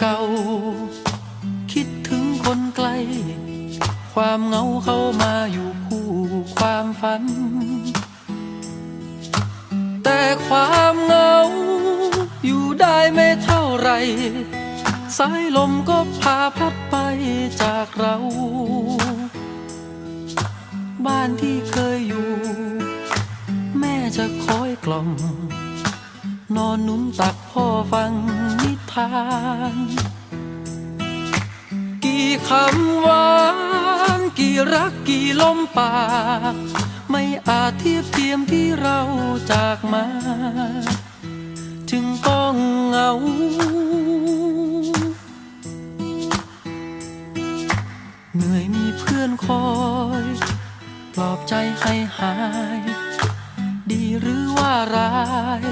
เก่า คิดถึงคนไกล ความเหงาเข้ามาอยู่คู่ความฝัน แต่ความเหงา อยู่ได้ไม่เท่าไร สายลมก็พาพัดไปจากเรา บ้านที่เคยอยู่ แม่จะคอยกล่อมนอนนุ่มตักพ่อฟังนิ ทานกี่คำหวานกี่รักกี่ลมปาก ไม่อาจเทียบเทียมที่เราจากมา จึงต้องเหงาเหนื่อยมีเพื่อนคอยปลอบใจให้หาย ดีหรือว่าร้าย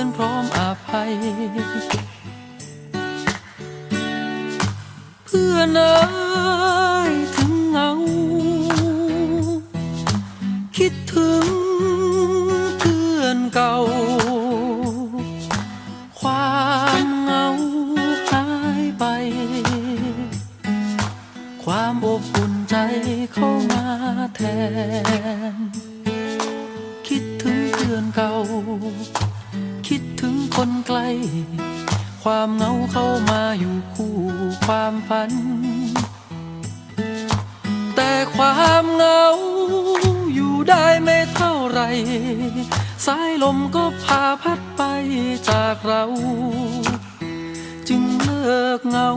อนพร้อมอาภัย เพื่อนเอ้ยถึงเงา คิดถึงเพื่อนเก่า ความเงาหายไป ความอบอุ่นใจเข้ามาแทน คิดถึงเพื่อนเก่า คนไกล ความเหงาเข้ามาอยู่คู่ความฝัน แต่ความเหงาอยู่ได้ไม่เท่าไร สายลมก็พาพัดไปจากเรา จึงเลิกเหงา